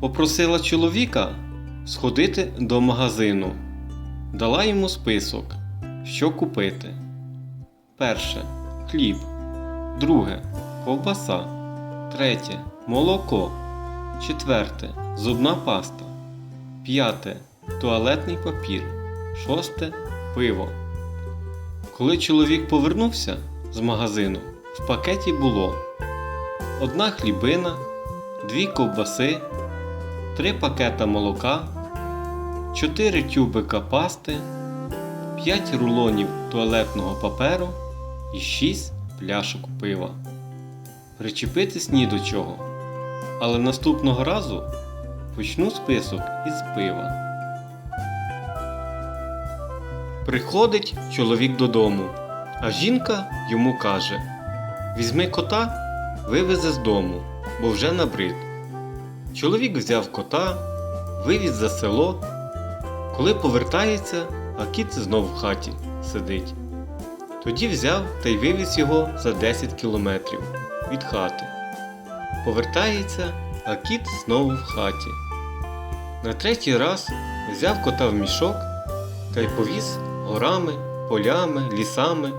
попросила чоловіка сходити до магазину. Дала йому список, що купити. Перше хліб. Друге ковбаса. Третє молоко. Четверте зубна паста. П'яте туалетний папір. Шосте пиво. Коли чоловік повернувся з магазину, в пакеті було одна хлібина, дві ковбаси, три пакета молока, чотири тюбика пасти, п'ять рулонів туалетного паперу і шість пляшок пива. Причепитись ні до чого. Але наступного разу почну список із пива. Приходить чоловік додому, а жінка йому каже: Візьми кота, вивезе з дому, бо вже набрид. Чоловік взяв кота, вивіз за село. Коли повертається, а кіт знов в хаті сидить. Тоді взяв та й вивіз його за 10 кілометрів від хати. Повертається, а кіт знову в хаті. На третій раз взяв кота в мішок та й повіз горами, полями, лісами,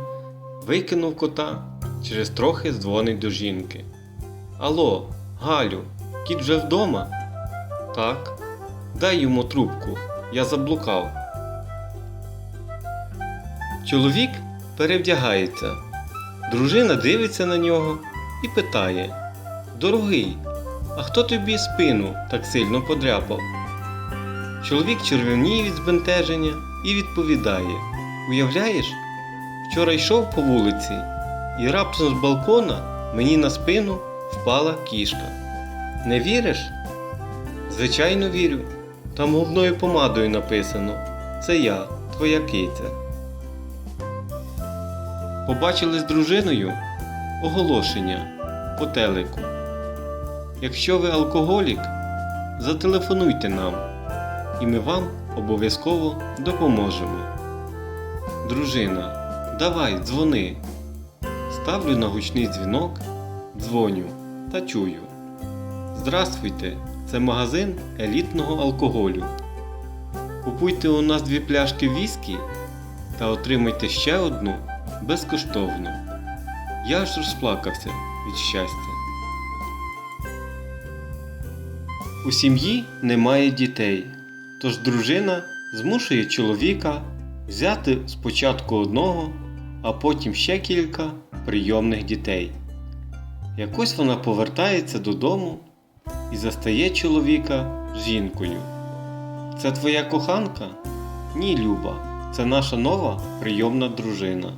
викинув кота, через трохи дзвонить до жінки. Алло, Галю, кіт вже вдома? Так. Дай йому трубку, я заблукав. Чоловік перевдягається. Дружина дивиться на нього і питає: Дорогий, а хто тобі спину так сильно подряпав? Чоловік червоніє від збентеження і відповідає: Уявляєш, вчора йшов по вулиці, і раптом з балкона мені на спину впала кішка. Не віриш? Звичайно, вірю. Там губною помадою написано: Це я, твоя киця. Побачили з дружиною оголошення по телеку. Якщо ви алкоголік, зателефонуйте нам, і ми вам обов'язково допоможемо. Дружина, давай, дзвони. Ставлю на гучний дзвінок, дзвоню та чую. Здравствуйте, це магазин елітного алкоголю. Купуйте у нас дві пляшки віскі та отримайте ще одну безкоштовно. Я аж розплакався від щастя. У сім'ї немає дітей, тож дружина змушує чоловіка взяти спочатку одного, а потім ще кілька прийомних дітей. Якось вона повертається додому і застає чоловіка жінкою. Це твоя коханка? Ні, Люба, це наша нова прийомна дружина.